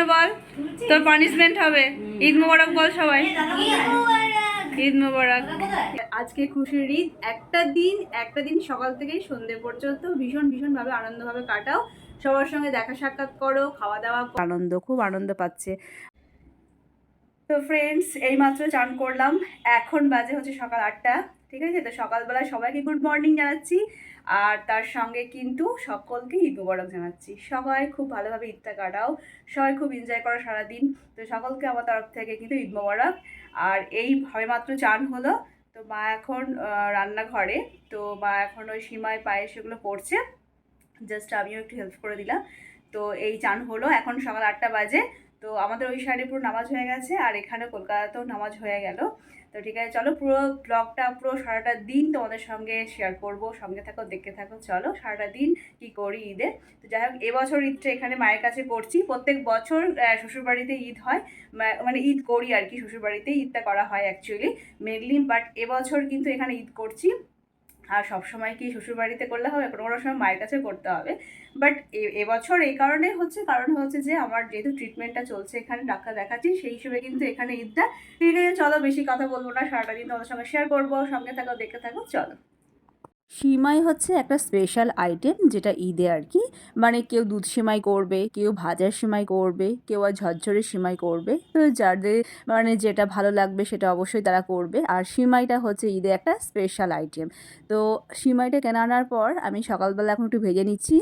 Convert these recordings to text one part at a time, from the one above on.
না বল। তোর পানিশমেন্ট হবে। ঈদ মোবারক বল সবাই। ঈদ মোবারক। আজকে খুশির ঈদ। একটা দিন একটা দিন সকাল থেকে সন্ধ্যে পর্যন্ত ভীষণ ভীষণ ভাবে আনন্দভাবে কাটাও। সবার সঙ্গে দেখা সাক্ষাৎ করো, খাওয়া দাওয়া। আনন্দ, খুব আনন্দ পাচ্ছে। তো ফ্রেন্ডস এইমাত্র চান করলাম। এখন বাজে হচ্ছে সকাল আটটা। ঠিক আছে? তো সকালবেলা সবাইকে গুড মর্নিং জানাচ্ছি। আর তার সঙ্গে কিন্তু সকলকে ঈদ মুবারক জানাচ্ছি। সবাই খুব ভালোভাবে ঈদটা কাটাও। সবাই খুব এনজয় করো সারাদিন। তো সকলকে আমার তরফ থেকে কিন্তু ঈদ মুবারক। আর এই মাত্র চান হলো। তো মা এখন রান্নাঘরে। তো মা এখন ওই সীমায় পায়েস এগুলো করছে। জাস্ট আমিও একটু হেল্প করে দিলাম। তো এই চান হলো। এখন সকাল আটটা বাজে। তো আমাদের ওই সাইডে পুরো নামাজ হয়ে গেছে। আর এখানে কলকাতাতেও নামাজ হয়ে গেল। তো ঠিক আছে, চলো পুরো ব্লগটা পুরো সারাটা দিন তোমাদের সঙ্গে শেয়ার করব। সঙ্গে থাকো, দেখতে থাকো, চলো সারাটা দিন কি করি ঈদে। তো যাই হোক, এবছর ঈদটা এখানে মায়ের কাছে করছি। প্রত্যেক বছর শ্বশুরবাড়িতে ঈদ হয়। মানে ঈদ করি আর কি, শ্বশুরবাড়িতে ঈদটা করা হয় অ্যাকচুয়ালি মেনলি বাট এবছর কিন্তু এখানে ঈদ করছি। আর সবসময় কি শ্বশুরবাড়িতে করলে হবে? কোনো কোনো সময় মায়ের কাছে করতে হবে। বাট এবছর এই কারণে হচ্ছে, কারণ হচ্ছে যে আমার যেহেতু ট্রিটমেন্টটা চলছে এখানে ডাক্তার দেখাচ্ছি, সেই হিসেবে কিন্তু এখানে ঈদটা। ঠিক আছে, চলো বেশি কথা বলব না, সারাটা দিন তোমাদের সঙ্গে শেয়ার করব, সঙ্গে থাকো, দেখতে থাকো, চলো। সিমাই হচ্ছে একটা স্পেশাল আইটেম যেটা ঈদে আর কি। মানে কেউ দুধ সিমাই করবে, কেউ ভাজার সিমাই করবে, কেউ আর ঝরঝরে সিমাই করবে। তো যাদের মানে যেটা ভালো লাগবে সেটা অবশ্যই তারা করবে। আর সিমাইটা হচ্ছে ঈদে একটা স্পেশাল আইটেম তো সিমাইটা কেনা আনার পর আমি সকালবেলা এখন একটু ভেজে নিচ্ছি।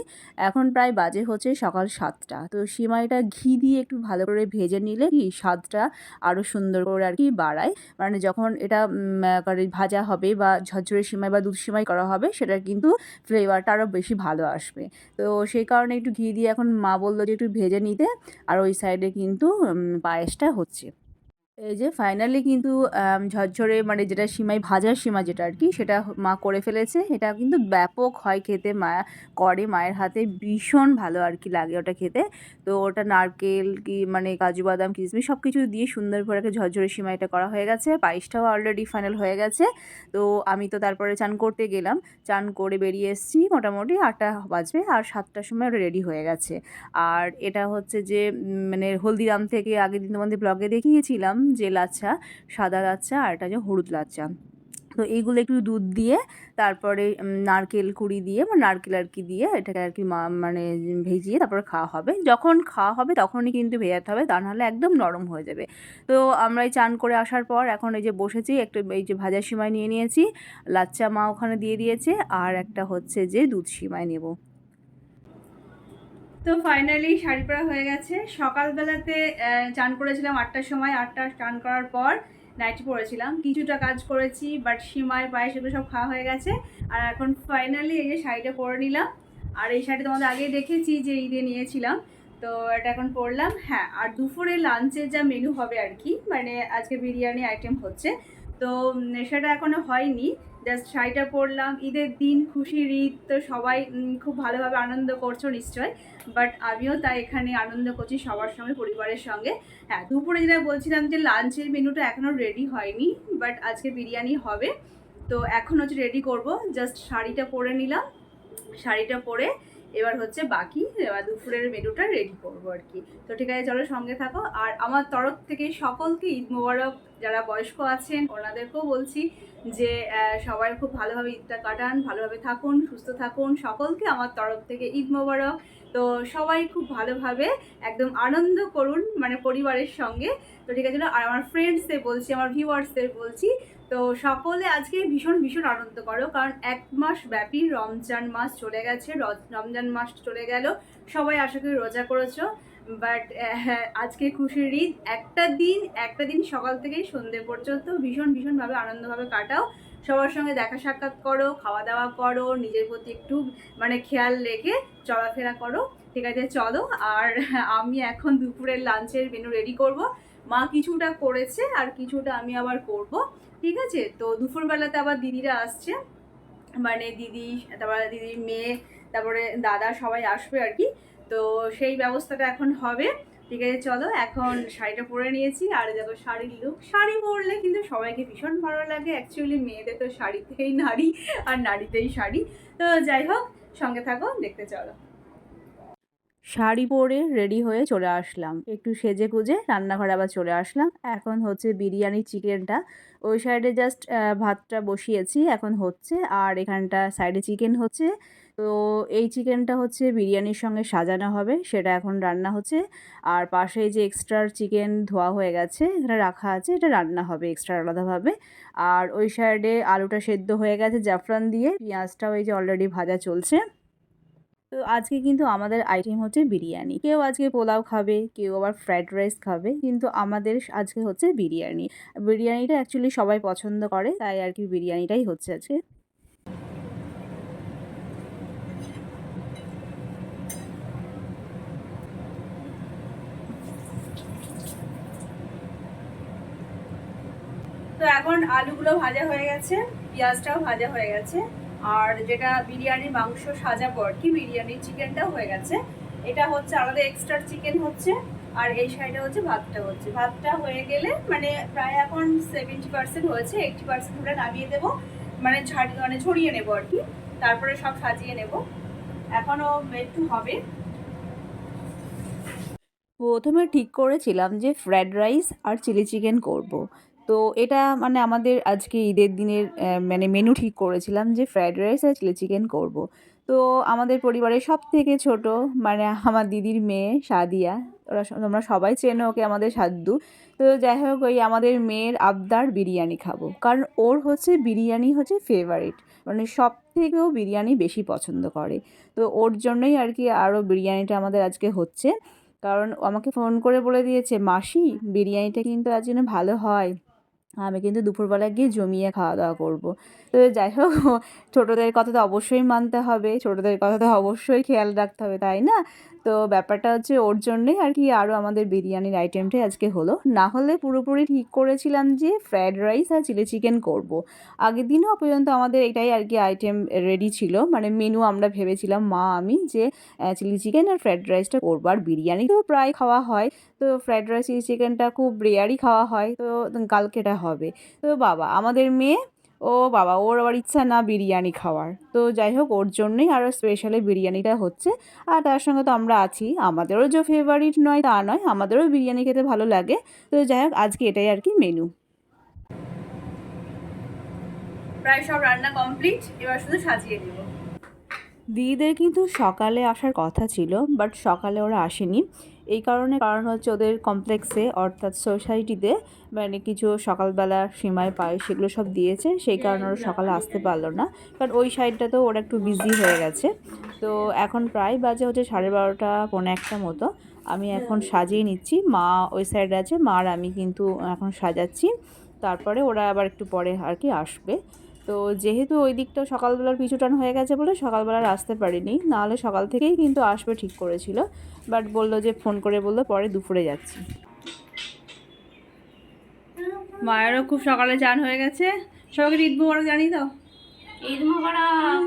এখন প্রায় বাজে হচ্ছে সকাল সাতটা। তো সিমাইটা ঘি দিয়ে একটু ভালো করে ভেজে নিলে কি স্বাদটা আরও সুন্দর করে আর কি বাড়ায়। মানে যখন এটা ভাজা হবে বা ঝরঝরে সিমাই বা দুধ সিমাই করা হবে সেটা কিন্তু ফ্লেভারটা আরও বেশি ভালো আসবে। তো সেই কারণে একটু ঘি দিয়ে এখন মা বলল যে একটু ভেজে নিতে, আর ওই সাইডে কিন্তু পায়েসটা হচ্ছে। এই যে ফাইনালি কিন্তু ঝরঝরে মানে যেটা সিমাই ভাজার সীমা যেটা আর কি সেটা মা করে ফেলেছে। এটা কিন্তু ব্যাপক হয় খেতে, মা করে মায়ের হাতে, ভীষণ ভালো আর কি লাগে ওটা খেতে। তো ওটা নারকেল কি মানে কাজু বাদাম কিশমিশ সব কিছু দিয়ে সুন্দর করে একটা ঝরঝরে সিমাইটা করা হয়ে গেছে। পায়েসটাও অলরেডি ফাইনাল হয়ে গেছে। তো আমি তো তারপরে চান করতে গেলাম। চান করে বেরিয়ে এসেছি, মোটামুটি আটটা বাজবে আর সাতটার সময় ওটা রেডি হয়ে গেছে। আর এটা হচ্ছে যে মানে হলদিরাম থেকে আগের দিন তোমাদের ব্লগে দেখিয়েছিলাম যে লাচ্ছা সাদা লাচ্ছা আর এটা যে হলুদ লাচ্ছা। তো এইগুলো একটু দুধ দিয়ে, তারপরে নারকেল কুড়ি দিয়ে, বা নারকেল আর কি দিয়ে এটাকে আর কি মানে ভেজিয়ে তারপরে খাওয়া হবে। যখন খাওয়া হবে তখনই কিন্তু ভেজাতে হবে, তা নাহলে একদম নরম হয়ে যাবে। তো আমরা এই চান করে আসার পর এখন এই যে বসেছি, একটু এই যে ভাজা সিমাই নিয়ে নিয়েছি, লাচ্চা মা ওখানে দিয়ে দিয়েছে, আর একটা হচ্ছে যে দুধ সিমাই নেব। তো ফাইনালি শাড়ি পরা হয়ে গেছে। সকালবেলাতে চান করেছিলাম আটটার সময়। আটটা চান করার পর নাইটি পরেছিলাম কিছুটা কাজ করেছি বাট সিমাই, পায়েস এগুলো সব খাওয়া হয়ে গেছে। আর এখন ফাইনালি এই যে শাড়িটা পরে নিলাম। আর এই শাড়ি তোমাদের আগেই দেখেছি যে ঈদে নিয়েছিলাম। তো এটা এখন পরলাম। হ্যাঁ আর দুপুরে লাঞ্চের যা মেনু হবে আর কি মানে আজকে বিরিয়ানি আইটেম হচ্ছে। তো সেটা এখনও হয়নি। জাস্ট শাড়িটা পরলাম, ঈদের দিন, খুশির ঈদ, তো সবাই খুব ভালোভাবে আনন্দ করছ নিশ্চয় বাট আমিও তাই এখানে আনন্দ করছি সবার সঙ্গে, পরিবারের সঙ্গে। হ্যাঁ দুপুরে যেটা বলছিলাম যে লাঞ্চের মেনুটা এখনও রেডি হয়নি বাট আজকে বিরিয়ানি হবে, তো এখন হচ্ছে রেডি করব। জাস্ট শাড়িটা পরে নিলাম, শাড়িটা পরে এবার হচ্ছে বাকি দুপুরের মেনুটা রেডি করব আর কি। তো ঠিক আছে, চলো সঙ্গে থাকো। আর আমার তরফ থেকে সকলকে ঈদ মোবারক, যারা বয়স্ক আছেন, ওনাদেরকেও বলছি যে সবাই খুব ভালোভাবে ঈদটা কাটান, ভালোভাবে থাকুন, সুস্থ থাকুন। সকলকে আমার তরফ থেকে ঈদ মোবারক। তো সবাই খুব ভালোভাবে একদম আনন্দ করুন মানে পরিবারের সঙ্গে। তো ঠিক আছে আর আমার ফ্রেন্ডসদের বলছি, আমার ভিউয়ার্সদের বলছি তো সকলে আজকে ভীষণ ভীষণ আনন্দ করো। কারণ এক মাস ব্যাপী রমজান মাস চলে গেছে রমজান মাস চলে গেল। সবাই আশা করি রোজা করেছ। বাট আজকে খুশির ঈদ। একটা দিন একটা দিন সকাল থেকেই সন্ধে পর্যন্ত ভীষণ, ভীষণভাবে আনন্দভাবে কাটাও। সবার সঙ্গে দেখা সাক্ষাৎ করো, খাওয়া দাওয়া করো, নিজের প্রতি একটু মানে খেয়াল রেখে চলাফেরা করো। ঠিক আছে, চলো। আর আমি এখন দুপুরের লাঞ্চের মেনু রেডি করব। মা কিছুটা করেছে আর কিছুটা আমি আবার করব। ঠিক আছে? তো দুপুরবেলাতে আবার দিদিরা আসছে। মানে দিদি, তারপরে দিদির মেয়ে, তারপরে দাদা সবাই আসবে আর কি। তো সেই ব্যবস্থাটা এখন হবে। ঠিক আছে, চলো এখন শাড়িটা পরে নিয়েছি। আর দেখো শাড়ির লুক শাড়ি পরলে কিন্তু সবাইকে ভীষণ ভালো লাগে। অ্যাকচুয়ালি মেয়েদের তো শাড়িতেই নারী, আর নারীতেই শাড়ি। তো যাই হোক, সঙ্গে থাকো, দেখতে চলো। শাড়ি পরে রেডি হয়ে চলে আসলাম। একটু সেজে গুজে রান্নাঘরে আবার চলে আসলাম। এখন হচ্ছে বিরিয়ানি চিকেনটা। ওই সাইডে জাস্ট ভাতটা বসিয়েছি, এখন হচ্ছে। আর এখানটা সাইডে চিকেন হচ্ছে। তো এই চিকেনটা হচ্ছে বিরিয়ানির সঙ্গে সাজানো হবে, সেটা এখন রান্না হচ্ছে। আর পাশে যে এক্সট্রা চিকেন ধোয়া হয়ে গেছে, এটা রাখা আছে, এটা রান্না হবে এক্সট্রা আলাদাভাবে। আর ওই সাইডে আলুটা সেদ্ধ হয়ে গেছে জাফরান দিয়ে। পেঁয়াজটাও এই যে অলরেডি ভাজা চলছে। তো আজকে কিন্তু আমাদের আইটেম হচ্ছে বিরিয়ানি। কেউ আজকে পোলাও খাবে, কেউ আবার ফ্রাইড রাইস খাবে, কিন্তু আমাদের আজকে হচ্ছে বিরিয়ানি। বিরিয়ানিটা অ্যাকচুয়ালি সবাই পছন্দ করে, তাই আর কি বিরিয়ানিটাই হচ্ছে আজকে। তো এখন আলুগুলো ভাজা হয়ে গেছে, পেঁয়াজটাও ভাজা হয়ে গেছে। আর যেটা বিরিয়ানির মাংস সাজাবো আর কি বিরিয়ানির চিকেনটাও হয়ে গেছে। এটা হচ্ছে আলাদা এক্সট্রা চিকেন হচ্ছে, আর এই সাইডে হচ্ছে ভাতটা হচ্ছে। ভাতটা হয়ে গেলে মানে প্রায় এখন সেভেন্টি পার্সেন্ট হয়েছে এইটটি পার্সেন্ট হলে নামিয়ে দেবো। মানে ছাড়ি মানে ছড়িয়ে নেব আর কি। তারপরে সব সাজিয়ে নেব। এখনও একটু হবে। প্রথমে ঠিক করেছিলাম যে ফ্রায়েড রাইস আর চিলি চিকেন করব। তো এটা মানে আমাদের আজকে ঈদের দিনের মানে মেনু ঠিক করেছিলাম যে ফ্রায়েড রাইস আর চিলি চিকেন করব। তো আমাদের পরিবারের সব থেকে ছোট মানে আমার দিদির মেয়ে সাদিয়া, ওরা তোমরা সবাই চেনো ওকে, আমাদের সাদ্দু। তো যাই হোক, ওই আমাদের মেয়ের আবদার বিরিয়ানি খাব। কারণ ওর হচ্ছে বিরিয়ানি হচ্ছে ফেভারিট মানে সব থেকেও বিরিয়ানি বেশি পছন্দ করে। তো ওর জন্যই আর কি আরও বিরিয়ানিটা আমাদের আজকে হচ্ছে। কারণ আমাকে ফোন করে বলে দিয়েছে, মাসি, বিরিয়ানিটা কিন্তু আজ ভালো হয়। আমি কিন্তু দুপুরবেলা গিয়ে জমিয়ে খাওয়া দাওয়া করব। তো যাই হোক, ছোটোদের কথা তো অবশ্যই মানতে হবে, ছোটোদের কথা তো অবশ্যই খেয়াল রাখতে হবে, তাই না? তো ব্যাপারটা হচ্ছে ওর জন্যই আর কি আরও আমাদের বিরিয়ানির আইটেমটাই আজকে হলো। না হলে পুরোপুরি ঠিক করেছিলাম যে ফ্রায়েড রাইস আর চিলি চিকেন করব। আগের দিনও পর্যন্ত আমাদের এটাই আর কি আইটেম রেডি ছিল। মানে মেনু আমরা ভেবেছিলাম, মা, আমি যে চিলি চিকেন আর ফ্রায়েড রাইসটা করব। আর বিরিয়ানি তো প্রায় খাওয়া হয়। তো ফ্রায়েড রাইস চিলি চিকেনটা খুব রেয়ারই খাওয়া হয়। তো কালকে এটা হবে। তো বাবা, আমাদের মেয়ে ও বাবা, ওর আবার ইচ্ছা না বিরিয়ানি খাওয়ার। তো যাই হোক, ওর জন্যই আরও স্পেশালি বিরিয়ানিটা হচ্ছে। আর তার সঙ্গে তো আমরা আছি, আমাদেরও যে ফেভারিট নয় তা নয়, আমাদেরও বিরিয়ানি খেতে ভালো লাগে। তো যাই হোক, আজকে এটাই আর কি মেনু প্রায় সব রান্না কমপ্লিট এবার শুধু সাজিয়ে নেব দিদিদের কিন্তু সকালে আসার কথা ছিল বাট সকালে ওরা আসেনি। এই কারণে কারণ হচ্ছে ওদের কমপ্লেক্সে অর্থাৎ সোসাইটিতে মানে কিছু সকালবেলা সীমায় পায় সেগুলো সব দিয়েছে, সেই কারণে ওরা সকালে আসতে পারল না। কারণ ওই সাইডটাতেও ওরা একটু বিজি হয়ে গেছে। তো এখন প্রায় বাজে হচ্ছে সাড়ে বারোটা, পৌনে একটা মতো। আমি এখন সাজিয়ে নিচ্ছি। মা ওই সাইডে আছে মা আর আমি কিন্তু এখন সাজাচ্ছি। তারপরে ওরা আবার একটু পরে আর কি আসবে। তো যেহেতু ওই দিকটা সকালবেলার পিছু টান হয়ে গেছে বলে সকালবেলার আসতে পারিনি নাহলে সকাল থেকেই কিন্তু আসবে ঠিক করেছিল। বাট বলল যে ফোন করে বলল পরে দুপুরে যাচ্ছি। মায়েরও খুব সকালে চান হয়ে গেছে। সবাইকে ঈদ মোবারক জানি তো ঈদ মোবারক।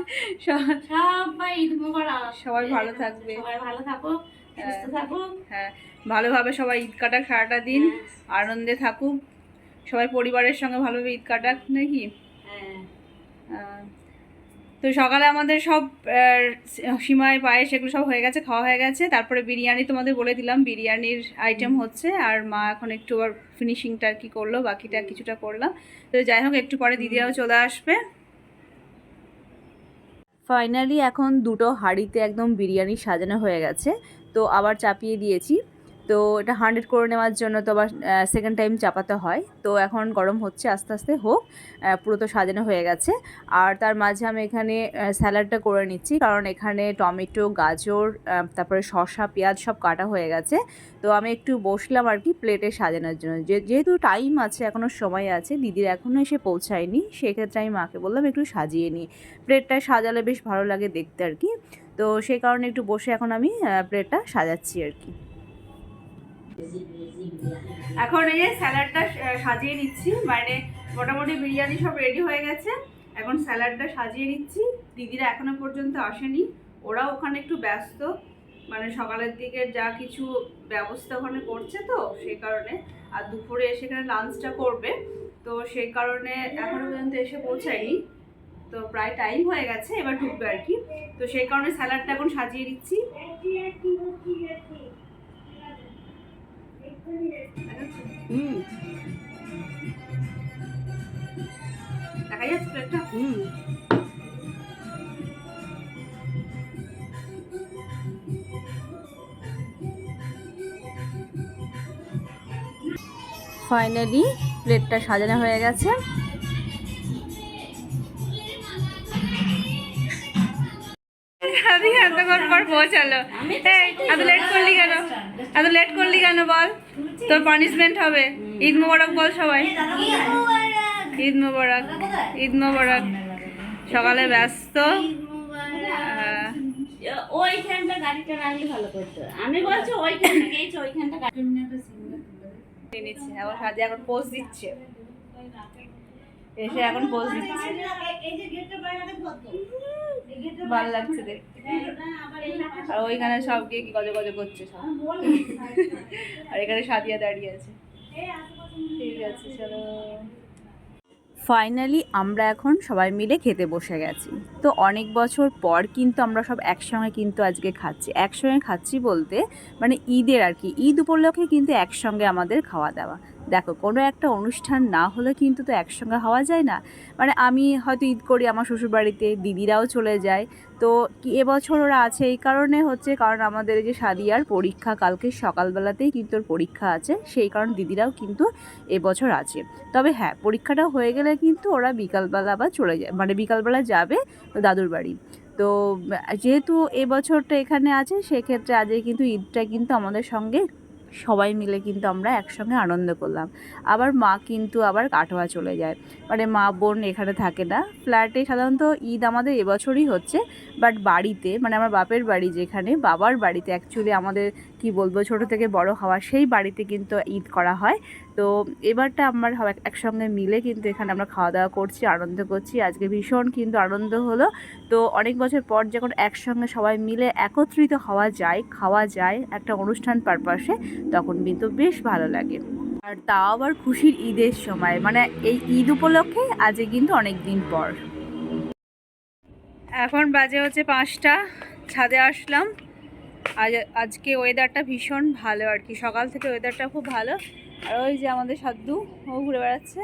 সবাই ঈদ মোবারক। সবাই ভালো থাকবে। সবাই ভালো থাকুক সুস্থ থাকুক। হ্যাঁ। ভালোভাবে সবাই ঈদ কাটাক সারাটা দিন আনন্দে থাকুক। সবাই পরিবারের সঙ্গে ভালোভাবে ঈদ কাটাক নাকি? হ্যাঁ তো সকালে আমাদের সব সীমায় পায়েস এগুলো সব হয়ে গেছে খাওয়া হয়ে গেছে। তারপরে বিরিয়ানি তোমাদের বলে দিলাম বিরিয়ানির আইটেম হচ্ছে আর মা এখন একটু আবার ফিনিশিংটা আর কি করল বাকিটা কিছুটা করলাম। তো যাই হোক একটু পরে দিদিরাও চলে আসবে। ফাইনালি এখন দুটো হাঁড়িতে একদম বিরিয়ানি সাজানো হয়ে গেছে। তো আবার চাপিয়ে দিয়েছি। তো এটা হান্ড্রেড করে নেওয়ার জন্য তো আবার সেকেন্ড টাইম চাপাতে হয়। তো এখন গরম হচ্ছে, আস্তে আস্তে হোক পুরো তো সাজানো হয়ে গেছে। আর তার মাঝে আমি এখানে স্যালাডটা করে নিচ্ছি, কারণ এখানে টমেটো, গাজর তারপরে শসা, পেঁয়াজ সব কাটা হয়ে গেছে। তো আমি একটু বসলাম আর কি প্লেটে সাজানোর জন্য। যেহেতু টাইম আছে এখনও সময় আছে, দিদির এখনও এসে পৌঁছায়নি, সেক্ষেত্রে আমি মাকে বললাম একটু সাজিয়ে নিই। প্লেটটা সাজালে বেশ ভালো লাগে দেখতে আর কি। তো সেই কারণে একটু বসে এখন আমি প্লেটটা সাজাচ্ছি আর কি। এখন এই যে স্যালাডটা সাজিয়ে নিচ্ছি। মানে মোটামুটি বিরিয়ানি সব রেডি হয়ে গেছে। এখন স্যালাডটা সাজিয়ে নিচ্ছি। দিদিরা এখনও পর্যন্ত আসেনি। ওরা ওখানে একটু ব্যস্ত। মানে সকালের দিকে যা কিছু ব্যবস্থা ওখানে করছে তো, সেই কারণে। আর দুপুরে এসে এখানে লাঞ্চটা করবে। তো সেই কারণে এখনও পর্যন্ত এসে পৌঁছায়নি। তো প্রায় টাইম হয়ে গেছে, এবার ঢুকবে আর কি। তো সেই কারণে স্যালাডটা এখন সাজিয়ে দিচ্ছি দেখা যাচ্ছে ফাইনালি প্লেটটা সাজানো হয়ে গেছে। আদি এতক্ষণ পর পৌঁছালো। এত লেট করলি কেন? এত লেট করলি কেন বল? তোর পানিশমেন্ট হবে। ঈদ মোবারক বল সবাই। ঈদ মোবারক। ঈদ মোবারক। সকালে ব্যস্ত। ওইখানটা গাড়িটা রাখলে ভালো করতো। আমি বলছি ওইখানটা গেছে ওইখানটা গাড়ি নিচ্ছে এখন সাজে এখন পোজ দিচ্ছে। এসে এখন পোজ দিচ্ছে। ভালো লাগছে আর ওইখানে সব গিয়ে গজে গজে করছে সব। আর এখানে সাদিয়া দাঁড়িয়ে আছে। ঠিক আছে, চলো। ফাইনালি আমরা এখন সবাই মিলে খেতে বসে গেছি। তো অনেক বছর পর কিন্তু আমরা সব একসঙ্গে কিন্তু আজকে খাচ্ছি। একসঙ্গে খাচ্ছি বলতে মানে ঈদের আর কি। ঈদ উপলক্ষে কিন্তু একসঙ্গে আমাদের খাওয়া দাওয়া। দেখো, কোনো একটা অনুষ্ঠান না হলে কিন্তু তো একসঙ্গে হওয়া যায় না। মানে আমি হয়তো ঈদ করি, আমার শ্বশুরবাড়িতে দিদিরাও চলে যায়। তো কি, এবছর ওরা আছে এই কারণে হচ্ছে, কারণ আমাদের যে সাদিয়ার পরীক্ষা, কালকে সকালবেলাতেই কিন্তু ওর পরীক্ষা আছে, সেই কারণে দিদিরাও কিন্তু এবছর আছে। তবে হ্যাঁ পরীক্ষাটা হয়ে গেলে কিন্তু ওরা বিকালবেলা বা চলে যায় মানে বিকালবেলা যাবে দাদুর বাড়ি। তো যেহেতু এবছরটা এখানে আছে, সেক্ষেত্রে আজকে কিন্তু ঈদটা কিন্তু আমাদের সঙ্গে সবাই মিলে কিন্তু আমরা একসঙ্গে আনন্দ করলাম। আবার মা কিন্তু আবার কাটোয়া চলে যায়। মানে মা, বোন এখানে থাকে না। ফ্ল্যাটে সাধারণত ঈদ আমাদের এবছরই হচ্ছে বাট বাড়িতে মানে আমার বাপের বাড়ি যেখানে, বাবার বাড়িতে অ্যাকচুয়ালি আমাদের, কি বলব, ছোট থেকে বড় হওয়া, সেই বাড়িতে কিন্তু ঈদ করা হয়। তো এবারটা আমার একসঙ্গে মিলে কিন্তু এখানে আমরা খাওয়া দাওয়া করছি, আনন্দ করছি। আজকে ভীষণ কিন্তু আনন্দ হলো। তো অনেক বছর পর যখন একসঙ্গে সবাই মিলে একত্রিত হওয়া যায়, খাওয়া যায় একটা অনুষ্ঠান পারপাসে, তখন কিন্তু বেশ ভালো লাগে। আর তাও আবার খুশির ঈদের সময় মানে এই ঈদ উপলক্ষে আজকে কিন্তু অনেক দিন পর। এখন বাজে হচ্ছে পাঁচটা, ছাদে আসলাম। আজ, আজকে ওয়েদারটা ভীষণ ভালো আর কি। সকাল থেকে ওয়েদারটা খুব ভালো। আর ওই যে আমাদের সাদ্দু ও ঘুরে বেড়াচ্ছে।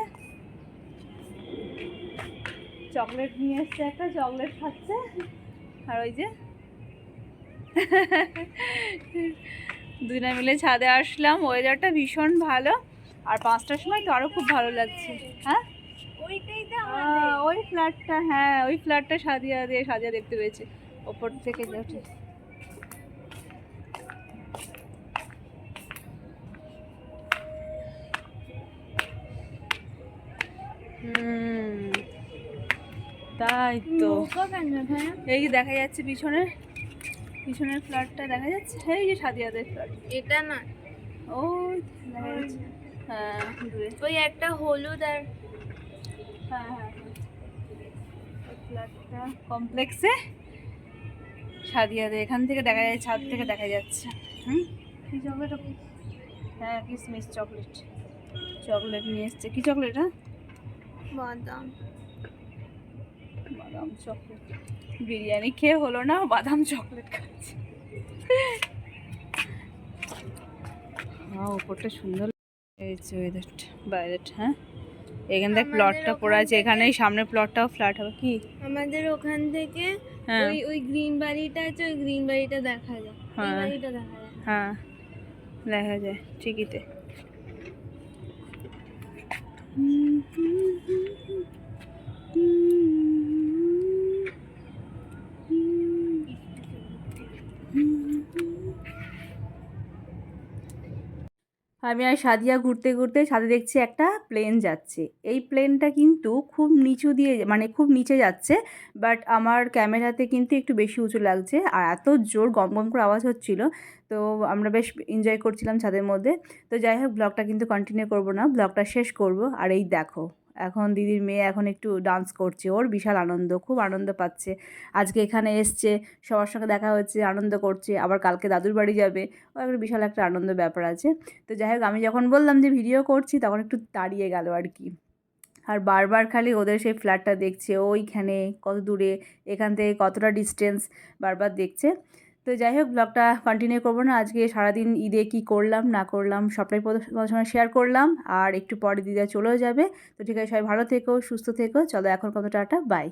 চকলেট নিয়ে এসছে একটা চকলেট খাচ্ছে। আর ওই যে দুজনে মিলে ছাদে আসলাম। ওয়েদারটা ভীষণ ভালো। আর পাঁচটার সময় তো আরও খুব ভালো লাগছে। হ্যাঁ? ওই ফ্ল্যাটটা হ্যাঁ ওই ফ্ল্যাটটা সাদিয়া দিয়ে সাজিয়া দেখতে পেয়েছে। ওপর থেকে তাই তো। এই যে দেখা যাচ্ছে পিছনে পিছনের ফ্ল্যাটটা দেখা যাচ্ছে? এই যে সাদিয়াদের ফ্ল্যাট। এটা না। ও দেখা যাচ্ছে। হ্যাঁ ওই একটা হলুদ আর হ্যাঁ হ্যাঁ ফ্ল্যাটটা কমপ্লেক্সে। সাদিয়াদের এখান থেকে দেখা যায় ছাদ থেকে দেখা যাচ্ছে। হুম? কি চকলেট? হ্যাঁ কিসমিস চকলেট। চকলেট নিয়ে এসছে। কি চকলেট হ্যাঁ? বাদাম। বাদাম চকলেট। বিরিয়ানি খেয়ে হলো না বাদাম চকলেট খাচ্ছে। হ্যাঁ উপরটা সুন্দর যে ওয়েদারটা বাইরেটা হ্যাঁ? এখান থেকে প্লটটা পড়ে আছে এখানেই সামনে প্লটটাও ফ্ল্যাট হবে কি? আমাদের ওখান থেকে হ্যাঁ। ওই ওই গ্রিন বাড়িটা আছে ওই গ্রিন বাড়িটা দেখা যায়। হ্যাঁ। বাড়িটা দেখা যায়। হ্যাঁ। দেখা যায় ঠিকইতে আমি আর সাদিয়া ঘুরতে ঘুরতে সাথে দেখছি একটা প্লেন যাচ্ছে। এই প্লেনটা কিন্তু খুব নিচু দিয়ে মানে খুব নিচে যাচ্ছে বাট আমার ক্যামেরাতে কিন্তু একটু বেশি উঁচু লাগছে, আর এত জোর গম গম করে আওয়াজ হচ্ছিল তো আমরা বেশ এনজয় করছিলাম ছাদের মধ্যে। তো যাই হোক ব্লগটা কিন্তু কন্টিনিউ করব না ব্লগটা শেষ করব। আর এই দেখো, এখন দিদির মেয়ে এখন একটু ডান্স করছে, ওর বিশাল আনন্দ, খুব আনন্দ পাচ্ছে। আজকে এখানে এসছে, সবার সঙ্গে দেখা হচ্ছে, আনন্দ করছে, আবার কালকে দাদুর বাড়ি যাবে, ও একটা বিশাল একটা আনন্দ ব্যাপার আছে। তো যাই হোক, আমি যখন বললাম যে ভিডিও করছি, তখন একটু দাঁড়িয়ে গেল আর কি। আর বারবার খালি ওদের সেই ফ্ল্যাটটা দেখছে, ওইখানে কত দূরে, এখান থেকে কতটা ডিস্টেন্স বারবার দেখছে। তো যাই হোক ব্লগটা কন্টিনিউ করব না। আজকে সারাদিন ঈদে কি করলাম, না করলাম, সবটাই সঙ্গে শেয়ার করলাম। আর একটু পরে দিদা চলেও যাবে। তো ঠিক আছে, সবাই ভালো থেকো, সুস্থ থেকো। চলো, এখন কত টাটা বাই